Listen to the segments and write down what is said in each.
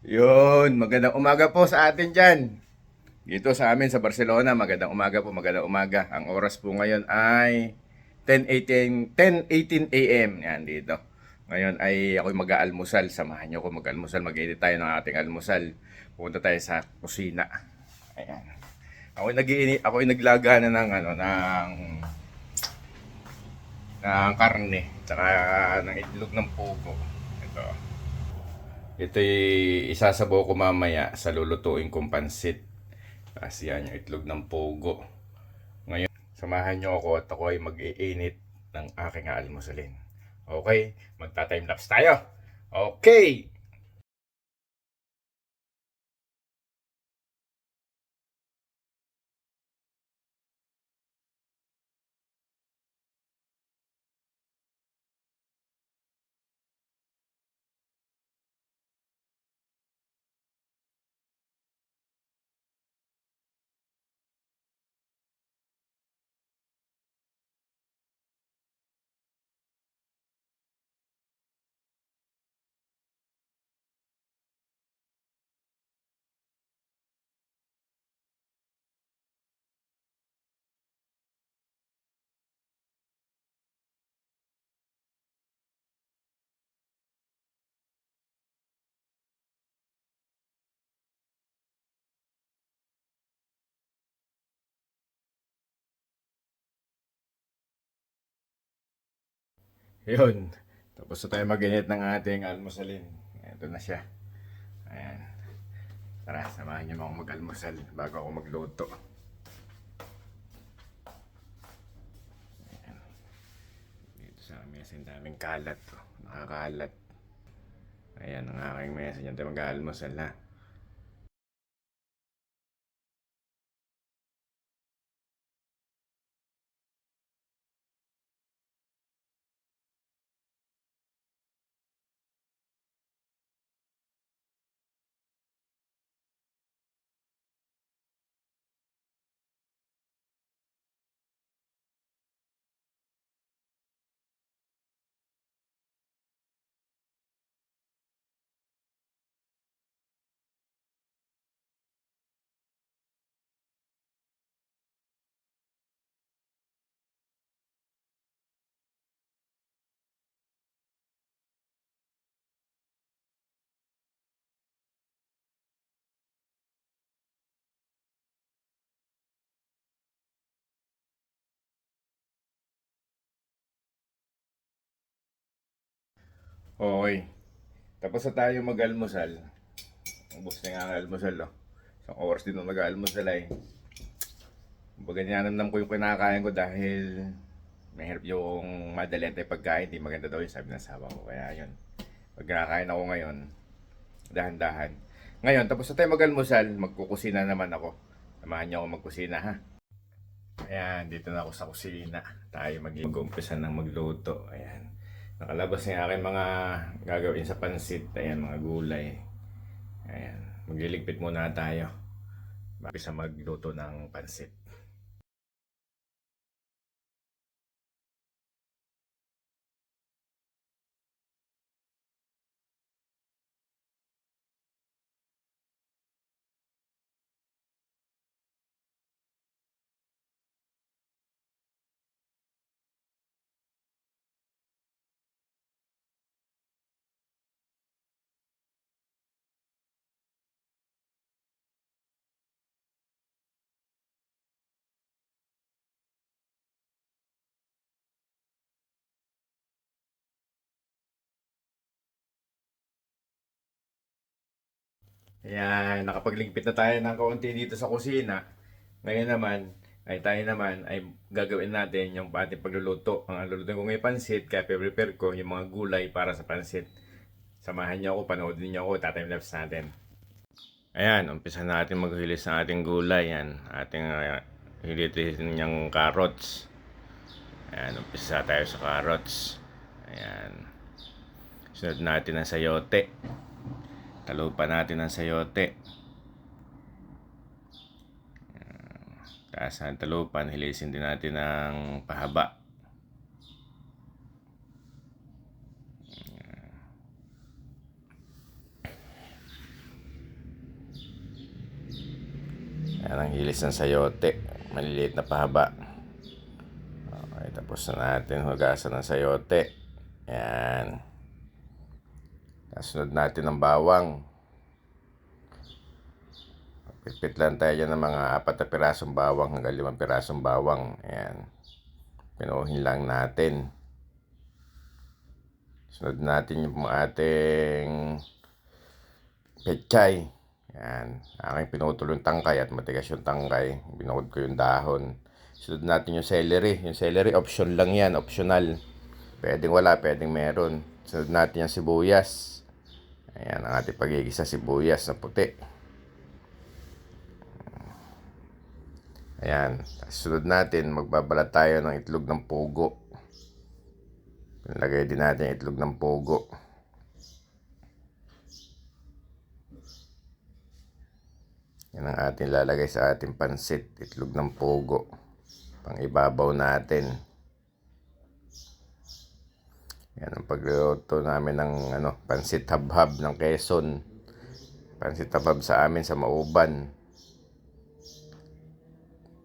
Yun, magandang umaga po sa atin dyan. Dito sa amin sa Barcelona, magandang umaga po, magandang umaga. Ang oras po ngayon ay 10.18 10.18 a.m. Yan dito. Ngayon ay ako'y mag-aalmusal. Samahan niyo ako mag-almusal. Mag-edit tayo ng ating almusal. Pupunta tayo sa kusina. Ayan. Ako'y nag ako'y naglaga na ng ano ng ng karne, tsaka ng itlog ng pugo. Ito. Ito'y isasabaw ko mamaya sa lulutuin kong pansit. Tapos yan yung itlog ng pogo. Ngayon, samahan nyo ako at ako ay mag-iinit ng aking almusalin. Okay, magta-time lapse tayo. Okay! Yun. Tapos na tayo mag-init ng ating almusalin. Ito na siya. Ayan. Tara, samahan niyo ako mag-almusal bago ako magluto. Ayan. Dito sa mesa, ang daming kalat. Oh. Nakakalat. Ayan ang aking mesa. Diyan tayo mag-almusal na. Okay. Tapos na tayo mag-almusal. Ubus na nga ang almusal, oh. Isang oras din na mag-almusal ay. Kumbaga ninanamnam ko yung kinakain ko dahil mahirap yung madalian tayo pagkain. Hindi maganda daw yung sabi ng asawa ko. Kaya yun. Pag kinakain ako ngayon, dahan-dahan. Ngayon, tapos na tayo mag-almusal, magkukusina naman ako. Samahan niyo ako magkusina, ha? Ayan, dito na ako sa kusina. Tayo mag-umpisa ng magluto. Ayan. Nakalabas na yung aking mga gagawin sa pansit. Ayan, mga gulay. Ayan. Magliligpit muna tayo. Bago sa magluto ng pansit. Ayan, nakapagligpit na tayo ng kaunti dito sa kusina. Ngayon naman, ay tayo naman ay gagawin natin yung ating pagluluto. Ang luluto ko ngayon pansit, kaya prepare ko yung mga gulay para sa pansit. Samahan niyo ako, panoodin niyo ako, tatime lapse natin. Ayan, umpisa natin maghilis ng ating gulay. Yan, ating uh, hilitin niyang carrots. Ayan, umpisa tayo sa carrots. Ayan. Sunod natin ang sayote. Talo pa natin ang sayote. Taas ng talupan, hilisin din natin ng pahaba. Yan ang hilis ng sayote. Maliliit na pahaba. Okay, tapos na natin hugasan ng sayote. Yan. Kasunod natin ng bawang. Pitpit lang tayo ng mga apat na pirasong bawang hanggang limang pirasong bawang. Ayan. Pinuhin lang natin. Sunod natin yung ating pechay. Yan. Aking pinutol yung tangkay at matigas yung tangkay. Binukod ko yung dahon. Sunod natin yung celery. Yung celery option lang yan. Optional. Pwedeng wala, pwedeng meron. Sunod natin yung sibuyas. Ayan ang ating pagigisa sibuyas na puti. Ayan. Sunod natin, magbabalat tayo ng itlog ng pugo. Nilagay din natin itlog ng pugo. Yan ang ating lalagay sa ating pansit, itlog ng pugo. Pang ibabaw natin. Yan ang pagluluto namin ng ano, pansit habhab ng Quezon. Pansit habhab sa amin sa Mauban.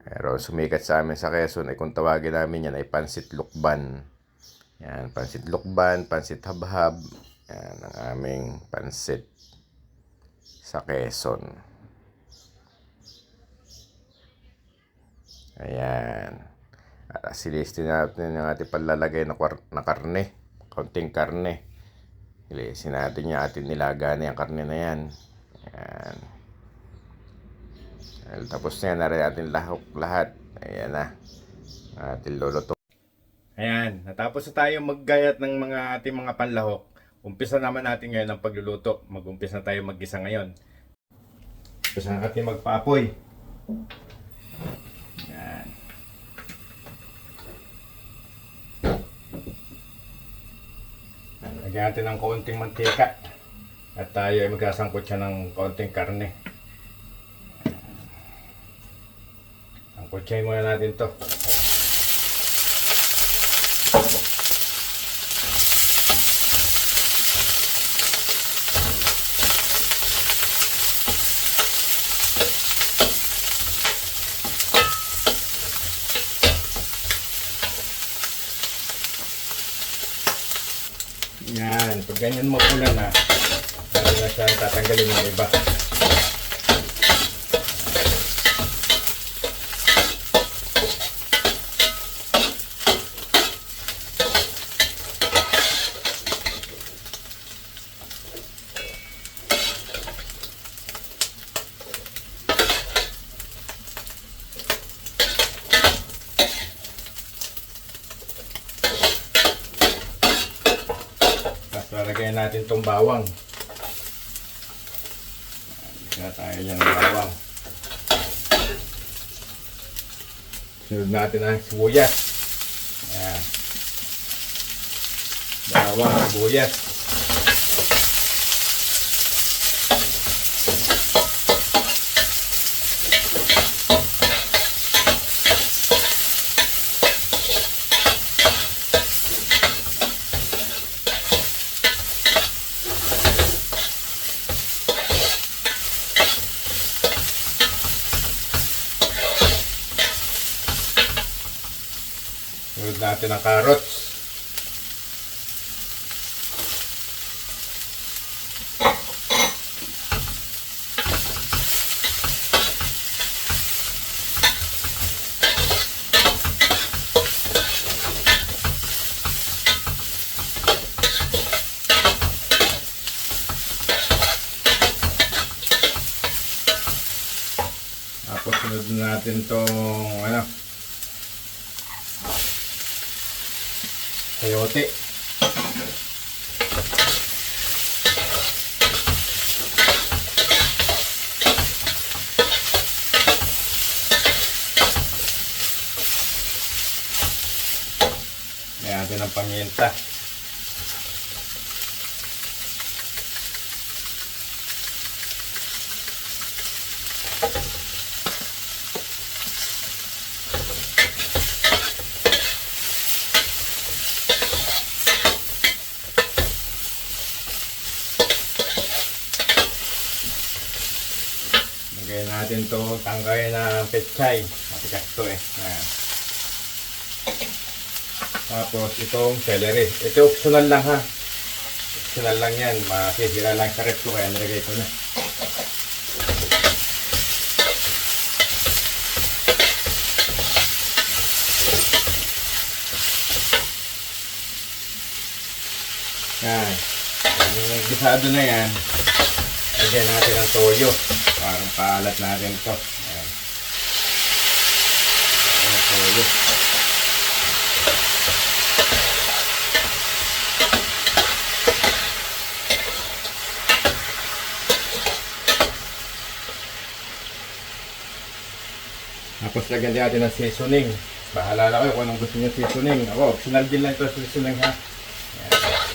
Pero sumikat sa amin sa Quezon ay kung tawagin namin yan ay pansit lukban. Yan, pansit lukban, pansit habhab. Yan ang aming pansit sa Quezon. Ayan. At silistin natin yung ating palalagay na, na karne. Konting karne. Ilisin natin yung ating nilaga na yung karne na yan. Ayan. Well, tapos na yan na rin lahok lahat. Ayan na. Ating luluto. Ayan. Natapos na tayo maggayat ng mga ating mga panlahok. Umpisa naman natin ngayon ang pagluluto. Mag-umpisa na tayo maggisa ngayon. Umpisa na natin magpaapoy. Ayan. Lagyan natin ng kaunting mantika. At tayo ay magkasangkot siya ng kaunting karne. Sangkotsahin muna natin to. Yan, pag ganyan mapula na, pwede na siya tatanggalin yung iba. Lalagyan natin tong bawang. Kaya tayo dyan ng bawang. Sunod natin ang sibuyas. Ayan. Bawang, sibuyas. Sunod natin ang carrots. Tapos sunod natin tong ano, Sayote. Ayan natin ang paminta. Natin to tangkay na pechay. Matigas to eh. Ayan. Tapos itong celery. Ito optional lang ha. Optional lang yan. Masisira lang sa rep ko kaya nilagay ko na. Yan. Yung gisado na yan. Lagyan natin ang toyo. Parang paalat natin ito. Ayan. Ayan, toyo. Tapos lagyan din natin ng seasoning. Bahala na kayo kung anong gusto niyo seasoning. Ako, optional din lang ito seasoning ha. Ayan.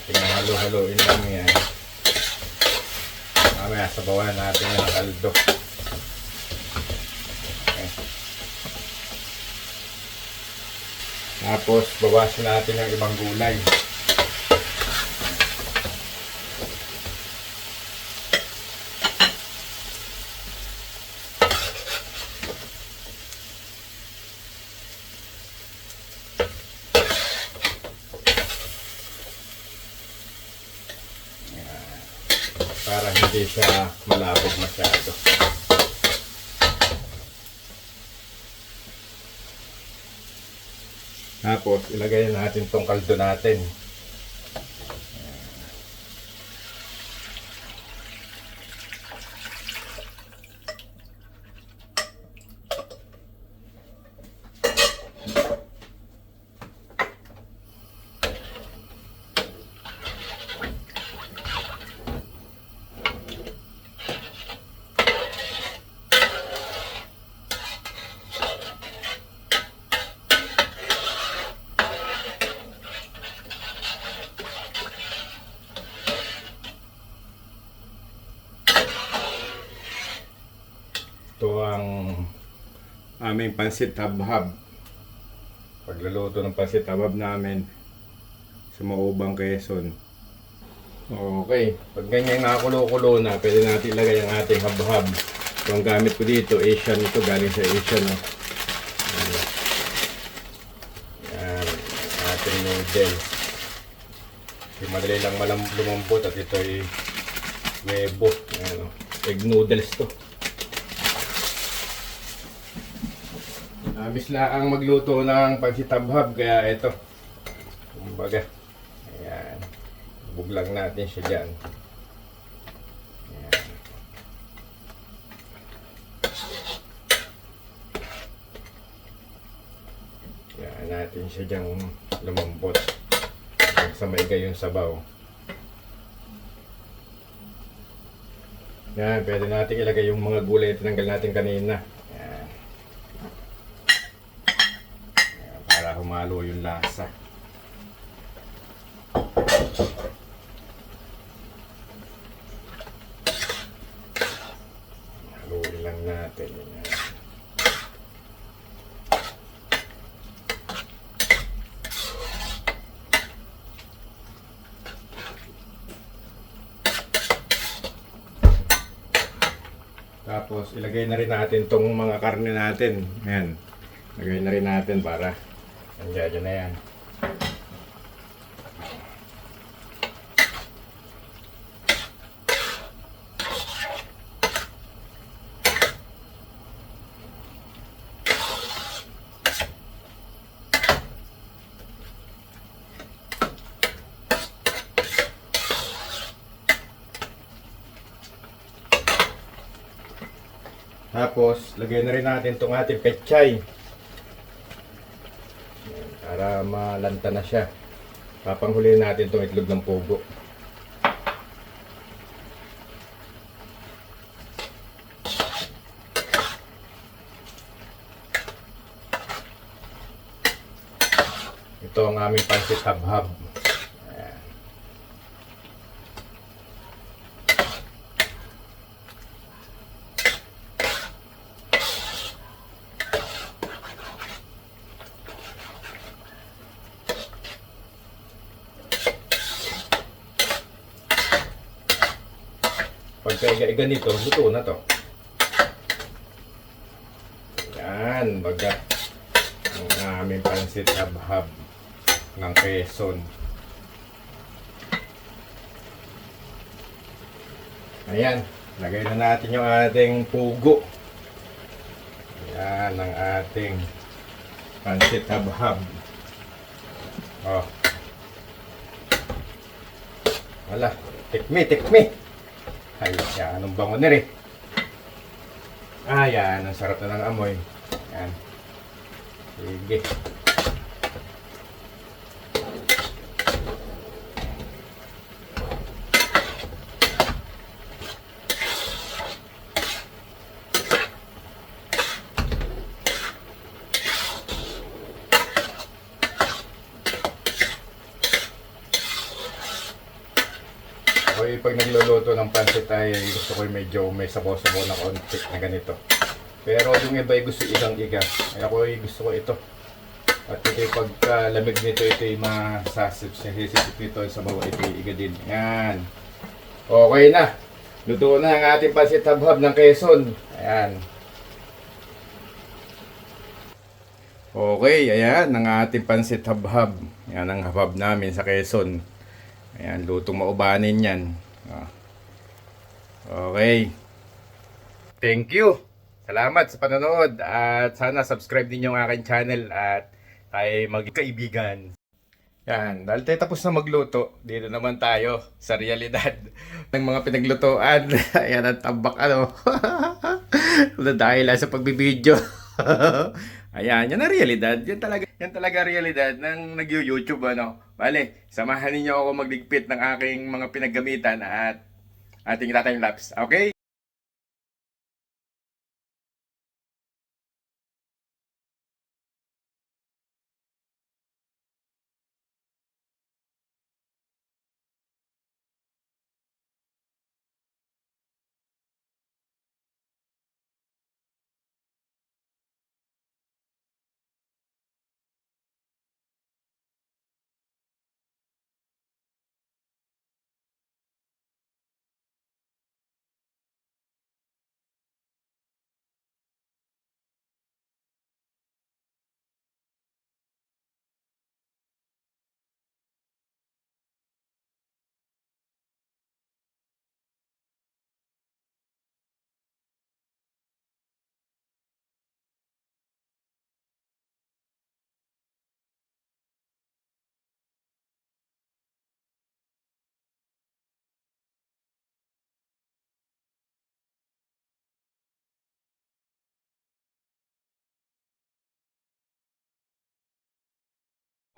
Ating halo-haloin lang yan. Mamaya sabawan natin yung kaldo. Okay. Tapos bawasan natin yung ibang gulay. para hindi siya malabog masyado. Tapos, ilagay na natin tong kaldo natin. Ito ang aming pansit habhab. Pagluluto ng pansit habhab namin sa Maubang Quezon. Okay, pag ganyan nakakulo-kulo na, pwede natin ilagay ang ating habhab. Ito ang gamit ko dito, Asian ito, galing sa Asian. No? Ayan. Yan, ating noodles. Madali lang lumambot at ito ay webo. Ayan, oh. Egg noodles to. Amis na ang magluto ng pansitabhab kaya ito. Kumbaga. Ayan. Buglang natin siya dyan. Ayan. Ayan natin siya dyan lumambot. Sa maigay yung sabaw. Yan, pwede natin ilagay yung mga gulay na tinanggal natin kanina. Humalo yung lasa. Haluin lang natin. Yan. Tapos ilagay na rin natin tong mga karne natin. Ayan. Lagay na rin natin para nandiyan na yan. Tapos, lagay na rin natin itong ating pechay. Ayan, Para malanta na siya. Papanghulin natin itong itlog ng pugo. Ito ang aming pansit habhab. Ayan. Ganito, luto na to. Yan, baga ang aming pansit habhab ng Quezon. Ayan, lagay na natin yung ating pugo. Yan ang ating pansit habhab. Oh. Wala, tikmi, tikmi. Ay, yan, anong bango na rin. Ah, yan, ang sarap na ng amoy. Yan. Sige. Pag nagluluto ng pancit ay gusto ko yung medyo may sabaw-sabaw na konti na ganito. Pero yung iba ay gusto igang iga. Ay ako ay gusto ko ito. At ito yung pagkalamig nito, ito yung masasip sa hisip nito sa bawah ito yung iga din. Yan. Okay na. Luto na ang ating pancit habhab ng Quezon. Ayan. Okay, ayan ang ating pansit habhab. Yan ang habhab namin sa Quezon. Ayan, lutong maubanin yan. Ah. Okay. Thank you. Salamat sa panonood at sana subscribe din yung aking channel at tayo magkaibigan. Yan, dahil tayo tapos na magluto, dito naman tayo sa realidad ng mga pinaglutoan. Ayan ang tambak ano. Dahil sa pagbibideo. Ayan, yan ang realidad. Yan talaga, yan talaga realidad ng nag-YouTube ano. Bale, samahan ninyo ako magligpit ng aking mga pinaggamitan at ating time lapse. Okay?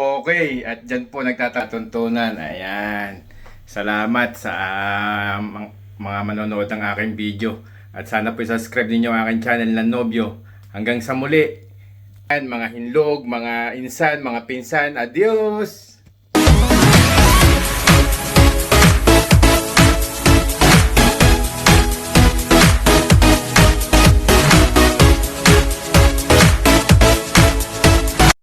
Okay, at dyan po nagtatatuntunan. Ayan. Salamat sa mang- mga manonood ng aking video. At sana po subscribe ninyo ang aking channel na Nobyo. Hanggang sa muli. Ayan, mga hinlog, mga insan, mga pinsan. Adios!